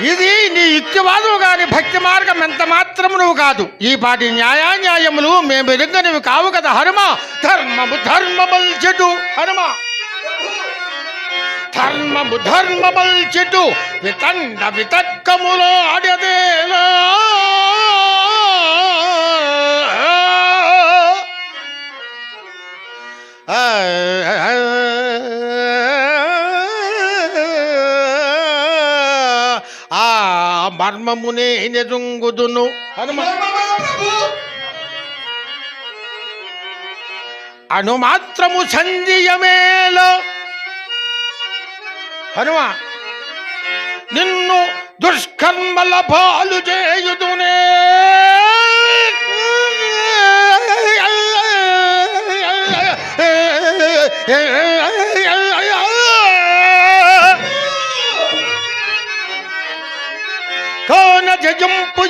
ఇది నీ యుక్తివాదము గాని భక్తి మార్గం ఎంత మాత్రము నువ్వు కాదు. ఈ పాటి న్యాయాన్యాయములు మేము ఎరుగనివి కావు కదా హనుమ? ధర్మము ధర్మముల్ చెడు హనుమ? ధర్మము ధర్మముల్ చెడు వితండ వితర్కములో ఆడదేలా? ఆ. ధర్మమునే నెరుంగుదును హనుమ సంధియమేలో మాత్రము హనుమ నిన్ను దుష్కర్మల పాలు చేయుదునే.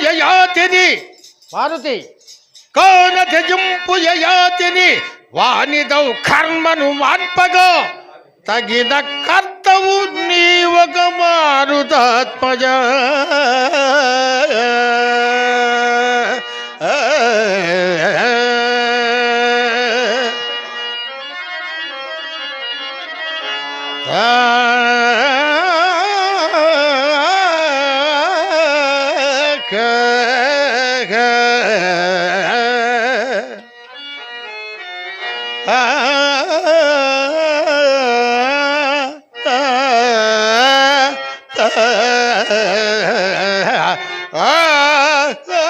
యయాతిని మారుతి కోన జజంపు యయాతిని వానిదౌ కర్మను వాన్పగా తగిన కర్తవు నీవగ మారుతాత్మజ ఈ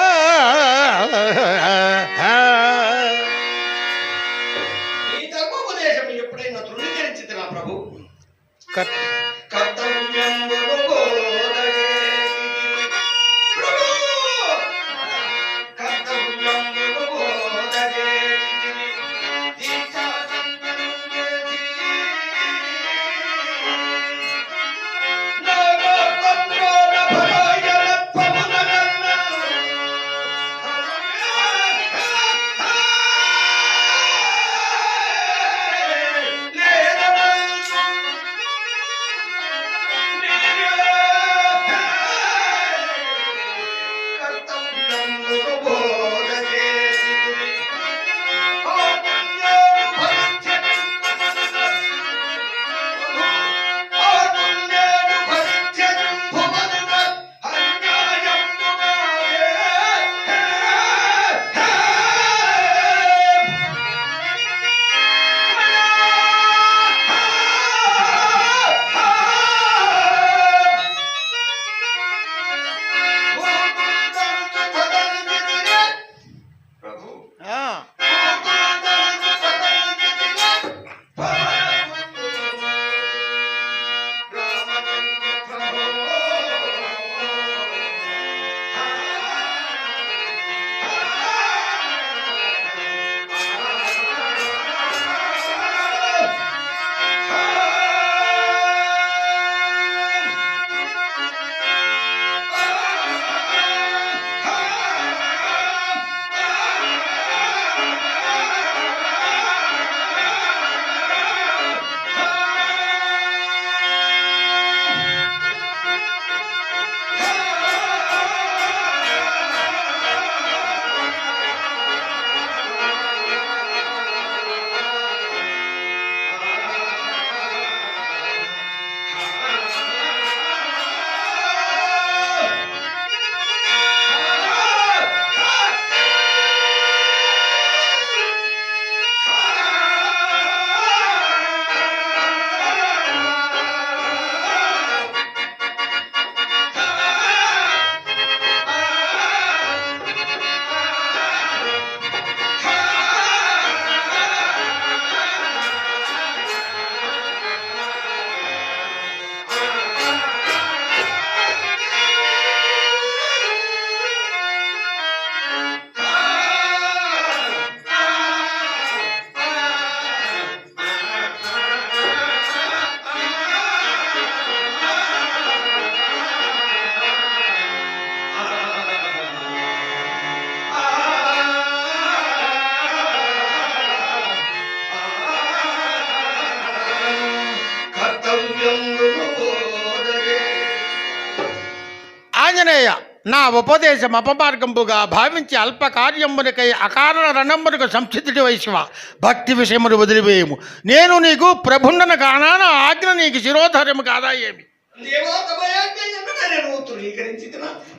ఉపదేశం అపమార్గంబుగా భావించి అల్ప కార్యమునికై అకారణ రణమునకు సంసిద్ధుడి వైశ్వ భక్తి విషయమును వదిలివేయము. నేను నీకు ప్రభుండన కానాన ఆజ్ఞ నీకు శిరోధర్యము కాదా ఏమి?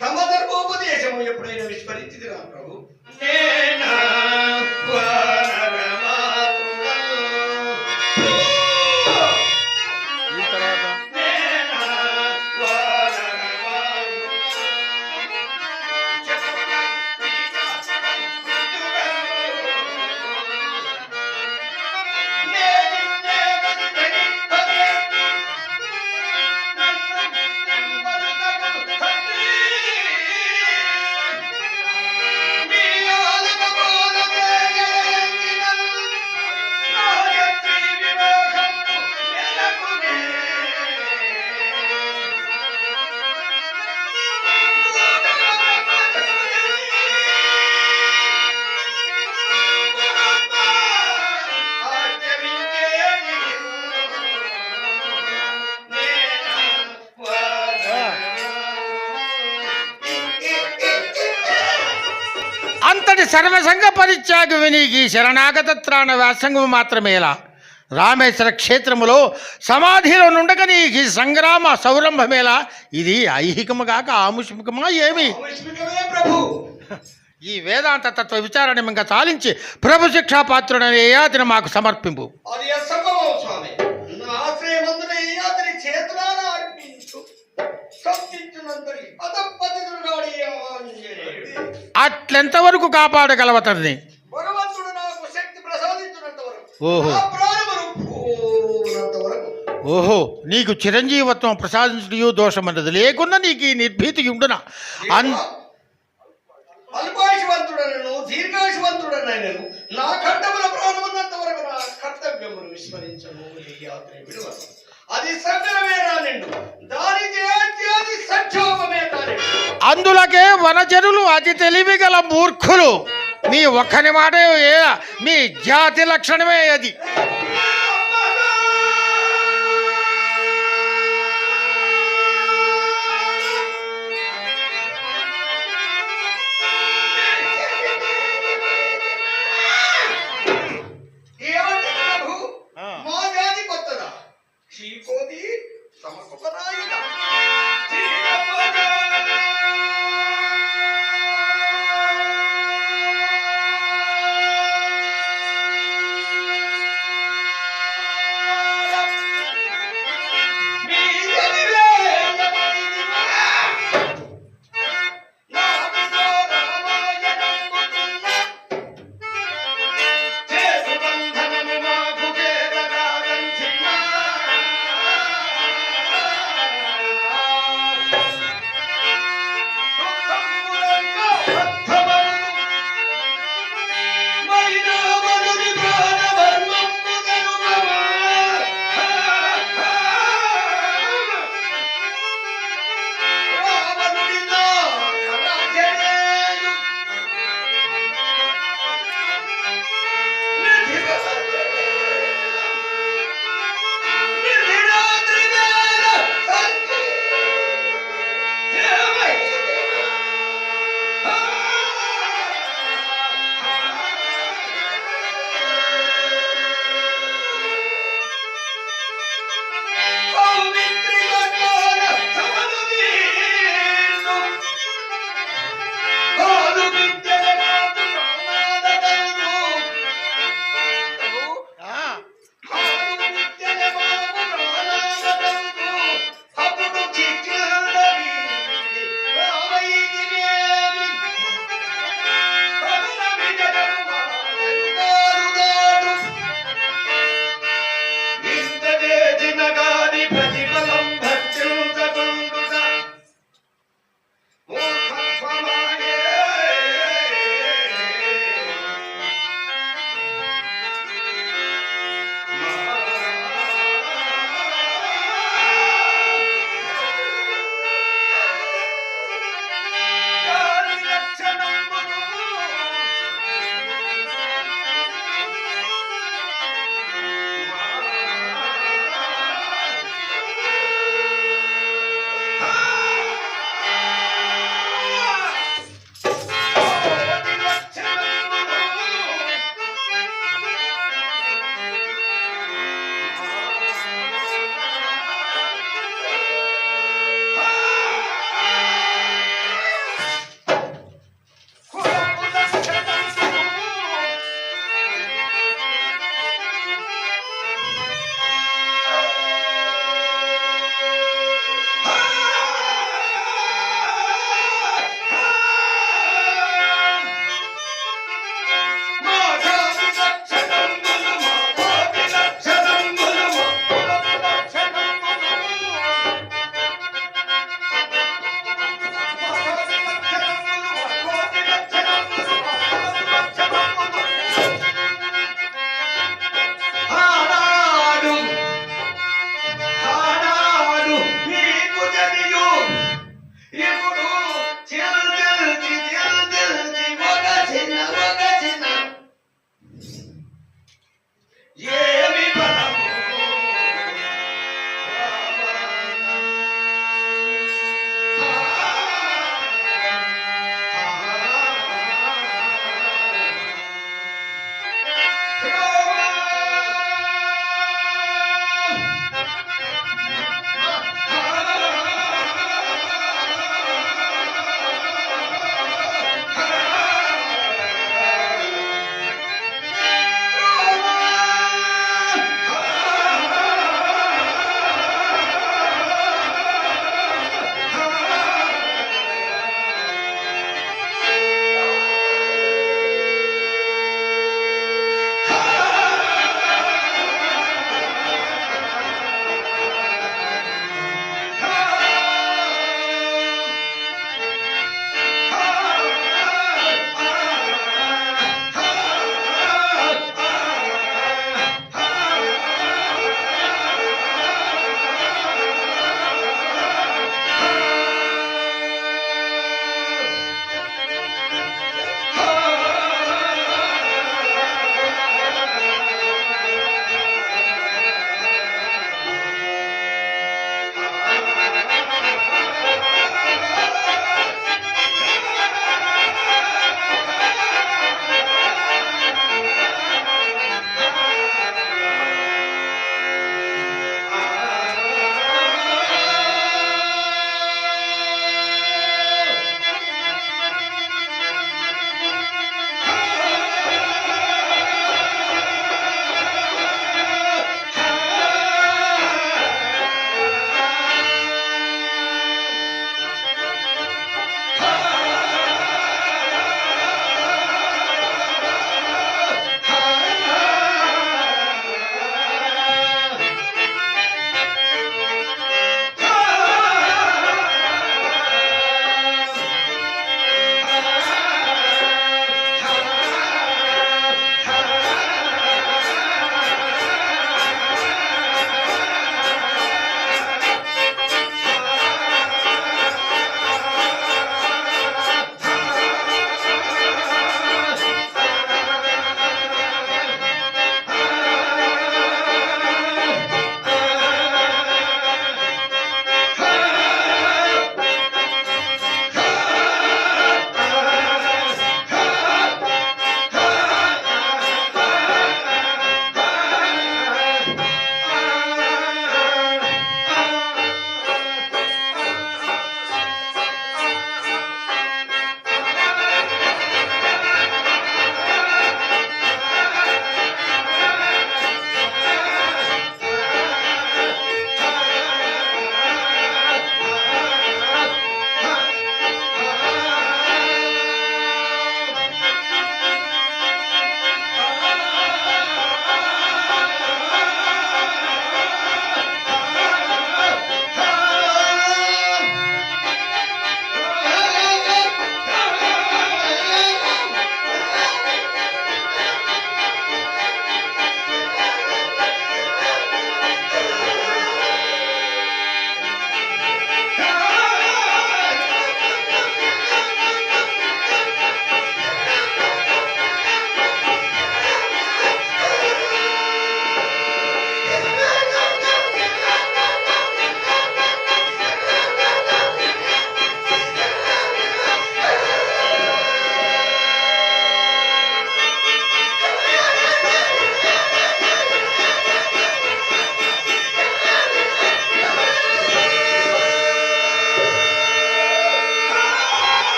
తమ ధర్మోపదేశము ఎప్పుడైనా ప్రభు? వినీకి శరణాగత త్రాణ వ్యాసంగము మాత్రమేలా రామేశ్వర క్షేత్రములో సమాధిలో నుండక నీకు ఈ సంగ్రామ సౌరంభమేలా. ఇది ఐహికము కాక ఆముష్మికమా ఏమి ఈ వేదాంత తత్వ విచారణ ఇంకా చాలించి ప్రభు శిక్షా పాత్రుడనే యాతిని మాకు సమర్పింపు అది అసంభవం స్వామి నా ఆశ్రయమందున ఈ అతని చేతులారా అర్పించు ప్రసాదించినంత వరకు. ఓహో. నా ప్రాణములు పోనంత వరకు. ఓహో నీకు చిరంజీవత్వం ప్రసాదించు దోషమన్నది లేకున్నా నీకు ఈ నిర్భీతి ఉండున? అన్ అల్పాయుషవంతుడనను దీర్ఘాయుషవంతుడనైనను నా ఖడ్డముల ప్రాణమున్నంత వరకు నా కర్తవ్యమును విస్మరించను ఈ యాత్ర విడువను. అది అందులకే వనజనులు అతి తెలివిగల మూర్ఖులు. నీ ఒక్కని మాట మీ జాతి లక్షణమే అది.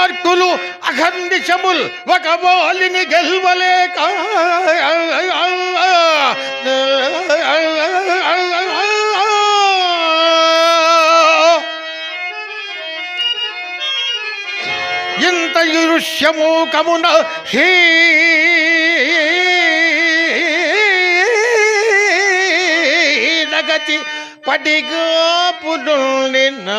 విక్రమార్కులు అఖండిశముల్ ఒక బోలిని గెల్వలేక ఇంత ఇరుష్యము కమున హీనగతి పడిగా పునుల్ని నిన్న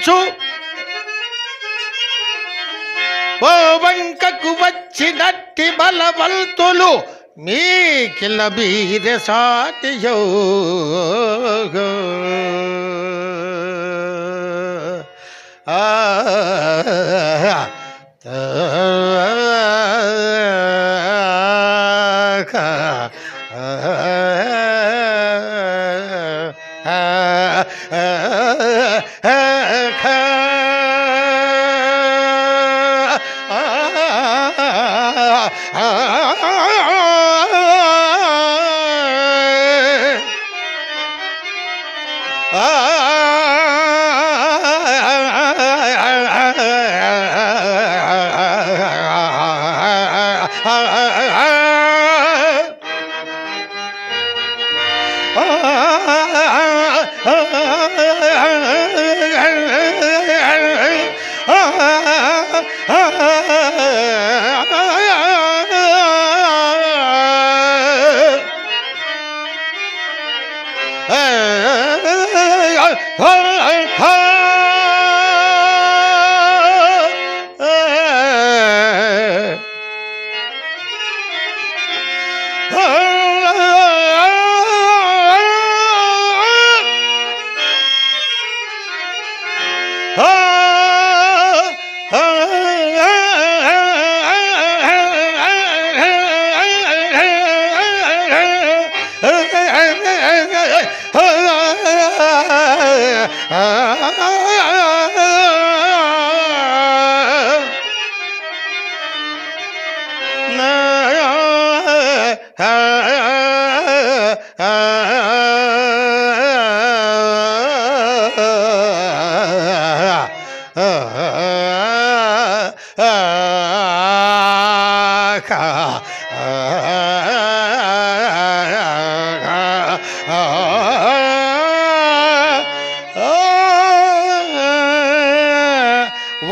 దిక్కటల్చు ఓ వంకకు వచ్చినట్టి బలవంతులు మీకిల బీర సాటియో.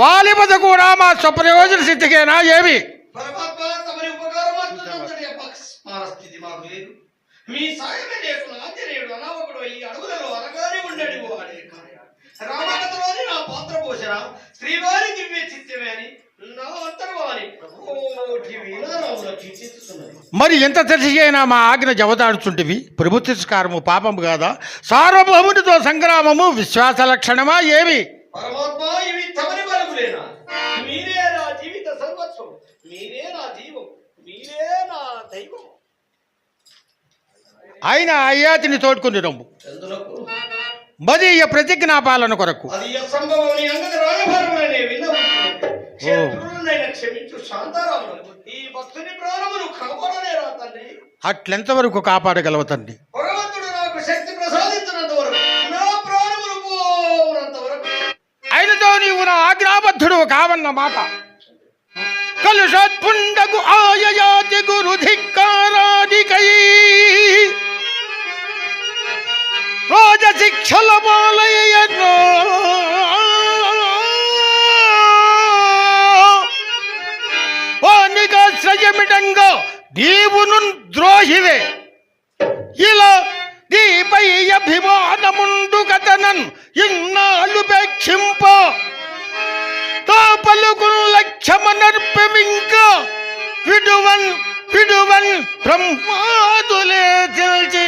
వాలిపద కూడా మా స్వప్రయోజన సిద్ధికేనా ఏమి? ఎంత తెలిసినా మా ఆజ్ఞ జవదాడుచుంటివి. ప్రభు తిరస్కారము పాపము కాదా? సార్వభౌమునితో సంగ్రామము విశ్వాస లక్షణమా ఏమి? ఆయన అయ్యాతిని తోడుకుని రొమ్ము. మదీయ ప్రతిజ్ఞాపాలన కొరకు. అది క్షమించు ఈ భక్తుని ప్రాణమును కాపాడలేరా తండ్రి అట్లెంతవరకు కాపాడగలవు తండ్రి భగవంతుడు నాకు శక్తి ప్రసాదించినంత వరకు నా ప్రాణములు పోనంత వరకు. ఆయనతో నీవు నా ఆజ్ఞాబద్ధుడు కావన్న మాట. కలుషోత్పుండకు ఆయయాతి గురు ధిక్కారాదికై రాజ శిక్షల ఏమిటంగో దీవును ద్రోహివే. ఇలా దీపై అభిమానముండు కథనన్ ఇన్నాళ్ళు పేక్షింప. తో పలుకును లక్ష్యమనర్పమింక విడువన్ విడువన్ బ్రహ్మాదులే తెలిసి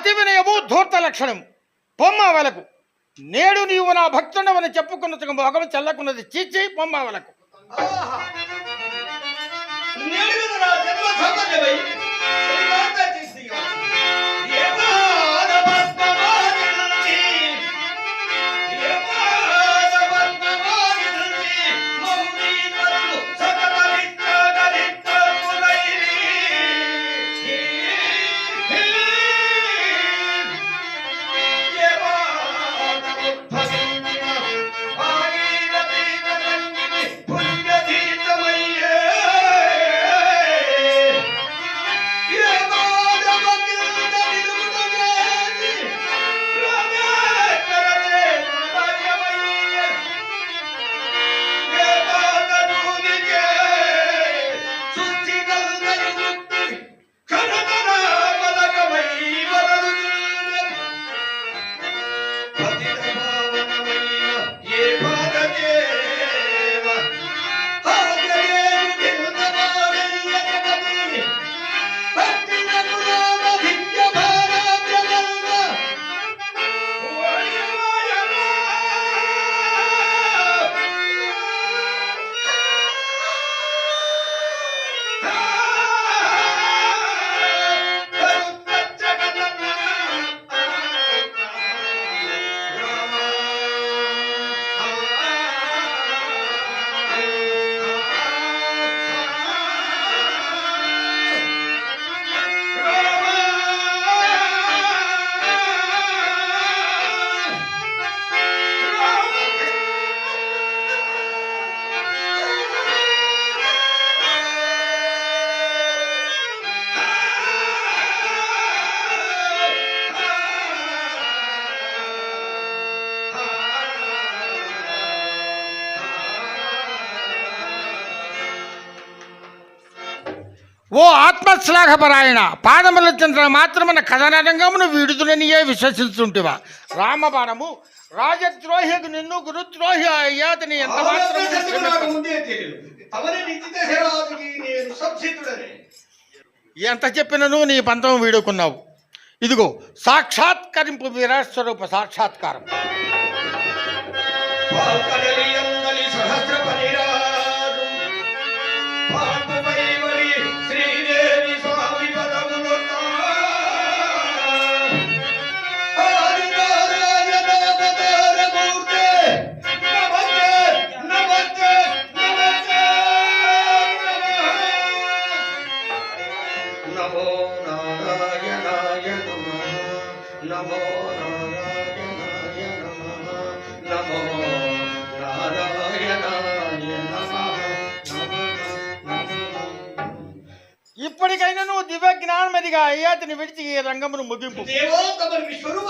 అతి వినయము ధూర్త లక్షణము. పొమ్మావలకు. నేడు నీవు నా భక్తుడవని చెప్పుకున్న భోగం చల్లకున్నది చీచి పొమ్మావలకు. ఓ ఆత్మశ్లాఘపరాయణ పాదముల చంద్ర మాత్రమున కథనరంగమును విడుదలనియే విశ్వసిస్తుంటివా రామబాణము రాజద్రోహికు నిన్ను గురుద్రోహి అయ్యాతని ఎంత ఎంత చెప్పినను నీ పంతం వీడుకున్నావు? ఇదిగో సాక్షాత్కరింపు వీరాస్వరూప సాక్షాత్కారం. రంగమును ముగింపు దేవో తమ విశ్వరూప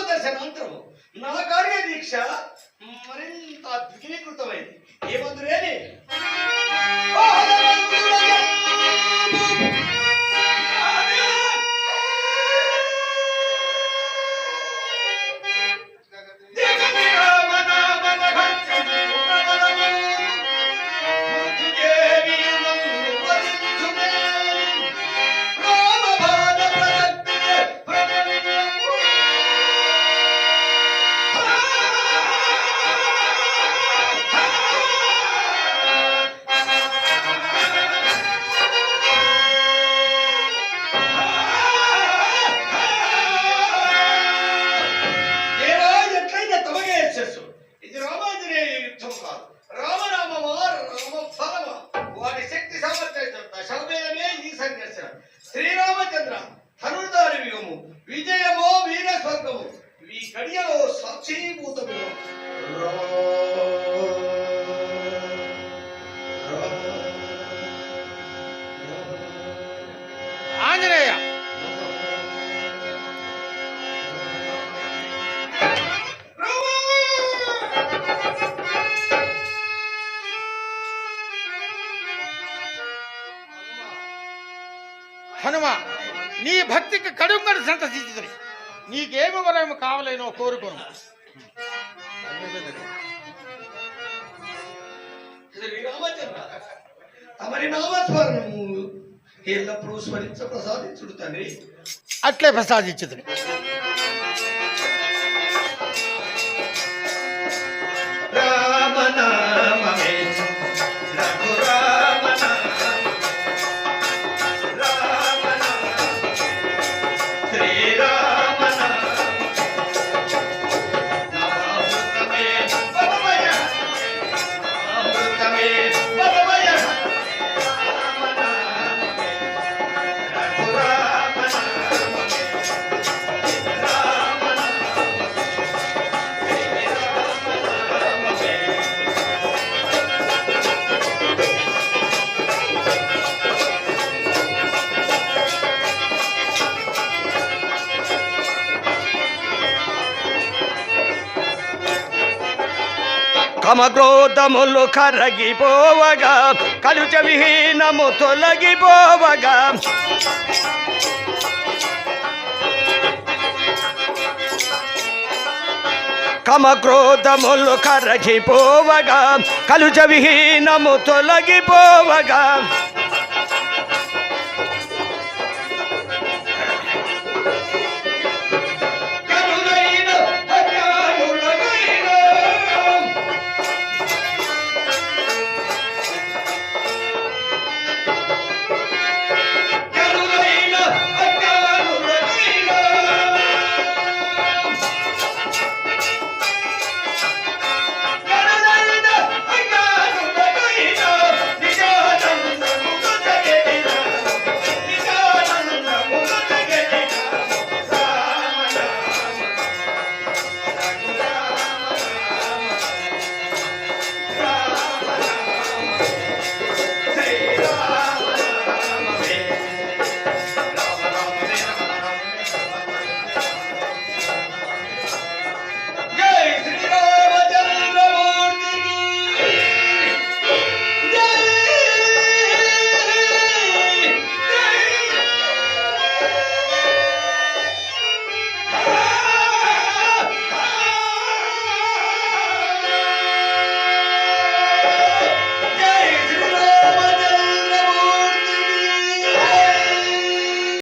హనుమ నీ భక్తికి కడుంగడు సంతసించుతుంది నీకేమి వరం కావలేనో కోరుకోను. తమరి నామస్మరణము ఎల్లప్పుడూ స్మరించ ప్రసాదించుడు తండ్రి. అట్లే ప్రసాదించుతుంది సమక్రోధములు కరగిపోవగా కలుచ విహీనము తొలగిపోవగా. కమక్రోధములు కరగిపోవగా కలుచ విహీనము తొలగిపోవగా.